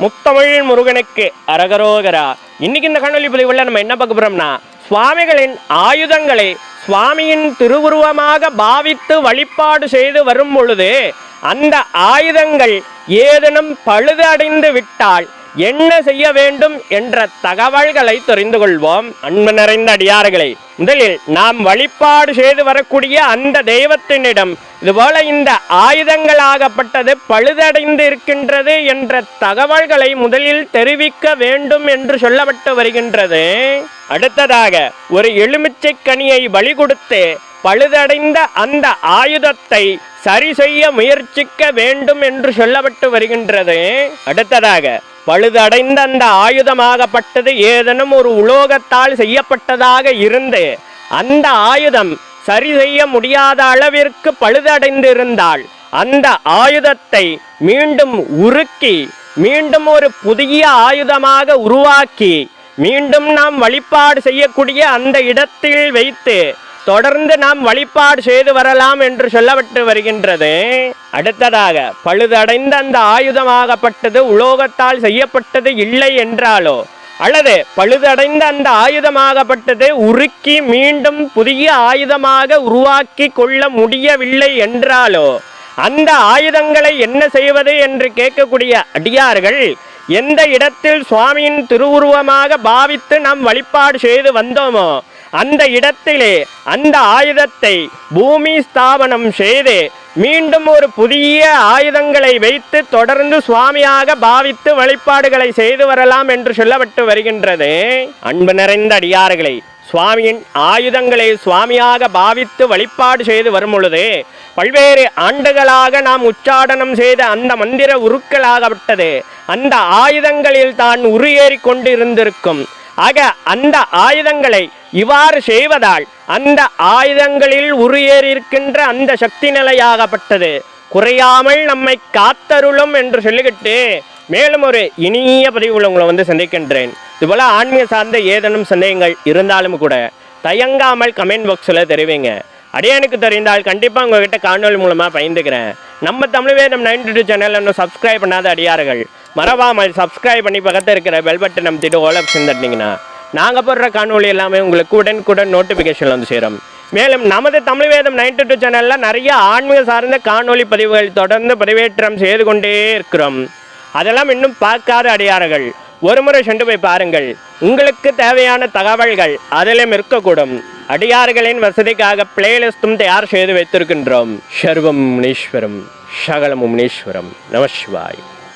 முத்தமிழ் முருகனுக்கு அரகரோகரா. இன்னைக்கு இந்த கண்ணொலி பதிவுல நம்ம என்ன பார்க்க போறோம்னா சுவாமிகளின் ஆயுதங்களை சுவாமியின் திருவுருவமாக பாவித்து வழிபாடு செய்து வரும் பொழுது அந்த ஆயுதங்கள் ஏதேனும் பழுதடைந்து விட்டால் என்ன செய்ய வேண்டும் என்ற தகவல்களை தெரிந்து கொள்வோம். அன்பு நிறைந்த அடியார்களை முதலில் நாம் வழிபாடு செய்து வரக்கூடிய அந்த தெய்வத்தினிடம் இதுபோல இந்த ஆயுதங்களாகப்பட்டது பழுதடைந்து இருக்கின்றது என்ற தகவல்களை முதலில் தெரிவிக்க வேண்டும் என்று சொல்லப்பட்டு வருகின்றது. அடுத்ததாக ஒரு எலுமிச்சை கனியை பலி கொடுத்து பழுதடைந்த அந்த ஆயுதத்தை சரி செய்ய முயற்சிக்க வேண்டும் என்று சொல்லப்பட்டு வருகின்றது. அடுத்ததாக பழுதடைந்த அந்த ஆயுதமாகப்பட்டது ஏதேனும் ஒரு உலோகத்தால் செய்யப்பட்டதாக இருந்து அந்த ஆயுதம் சரி செய்ய முடியாத அளவிற்கு பழுதடைந்திருந்தால் அந்த ஆயுதத்தை மீண்டும் உருக்கி மீண்டும் ஒரு புதிய ஆயுதமாக உருவாக்கி மீண்டும் நாம் வழிபாடு செய்யக்கூடிய அந்த இடத்தில் வைத்து தொடர்ந்து நாம் வழிபாடு செய்து வரலாம் என்று சொல்லப்பட்டு வருகின்றது. அடுத்ததாக பழுதடைந்த அந்த ஆயுதமாகப்பட்டது உலோகத்தால் செய்யப்பட்டது இல்லை என்றாலோ அல்லது பழுதடைந்த அந்த ஆயுதமாகப்பட்டது உருக்கி மீண்டும் புதிய ஆயுதமாக உருவாக்கி கொள்ள முடியவில்லை என்றாலோ அந்த ஆயுதங்களை என்ன செய்வது என்று கேட்கக்கூடிய அடியார்கள் எந்த இடத்தில் சுவாமியின் திருவுருவமாக பாவித்து நாம் வழிபாடு செய்து வந்தோமோ அந்த இடத்திலே அந்த ஆயுதத்தை பூமி ஸ்தாபனம் செய்து மீண்டும் ஒரு புதிய ஆயுதங்களை வைத்து தொடர்ந்து சுவாமியாக பாவித்து வழிபாடுகளை செய்து வரலாம் என்று சொல்லப்பட்டு வருகின்றது. அன்பு நிறைந்த அடியார்களை சுவாமியின் ஆயுதங்களை சுவாமியாக பாவித்து வழிபாடு செய்து வரும் பொழுது பல்வேறு ஆண்டுகளாக நாம் உச்சாடனம் செய்த அந்த மந்திர உருக்களாகப்பட்டது அந்த ஆயுதங்களில் தான் உருயேறி கொண்டு இருந்திருக்கும் ஆக அந்த ஆயுதங்களை இவ்வாறு செய்வதால் அந்த ஆயுதங்களில் உருயேறியிருக்கின்ற அந்த சக்தி நிலையாகப்பட்டது. குறையாமல் நம்மை காத்தருளும் என்று சொல்லிக்கிட்டு மேலும் ஒரு இனிய பதிவுகள் உங்களை வந்து சந்திக்கின்றேன். இதுபோல் ஆன்மீக சார்ந்த ஏதேனும் சந்தேகங்கள் இருந்தாலும் கூட தயங்காமல் கமெண்ட் பாக்ஸில் தெரிவிங்க. அடியனுக்கு தெரிந்தால் கண்டிப்பாக உங்ககிட்ட காணொலி மூலமாக பயந்துக்கிறேன் நம்ம Tamil Vedham ninety two channel இன்னும் சப்ஸ்கிரைப் பண்ணாத அடியார்கள். மறவாமல் சப்ஸ்கிரைப் பண்ணி பக்கத்தில் இருக்கிற பெல் பட்டன் அமுத்திட்டு ஓல் ஆப்ஷன் தட்டினீங்கன்னா நாங்கள் போடுற காணொலி எல்லாமே உங்களுக்கு உடனுக்குடன் நோட்டிஃபிகேஷன் வந்து சேரும். மேலும் நமது தமிழ் வேதம் நைன்டி டூ சேனலில் நிறைய ஆன்மீக சார்ந்த காணொலி பதிவுகள் தொடர்ந்து பதிவேற்றம் செய்து கொண்டே இருக்கிறோம். அதெல்லாம் இன்னும் பார்க்காத அடியார்கள். ஒரு முறை சென்று போய் பாருங்கள். உங்களுக்கு தேவையான தகவல்கள் அதிலும் இருக்கக்கூடும். அடியார்களின் வசதிக்காக பிளேலிஸ்டும் தயார் செய்து வைத்திருக்கின்றோம். சர்வம் முனீஸ்வரம் சகலமும் முனீஸ்வரம். நமசிவாய்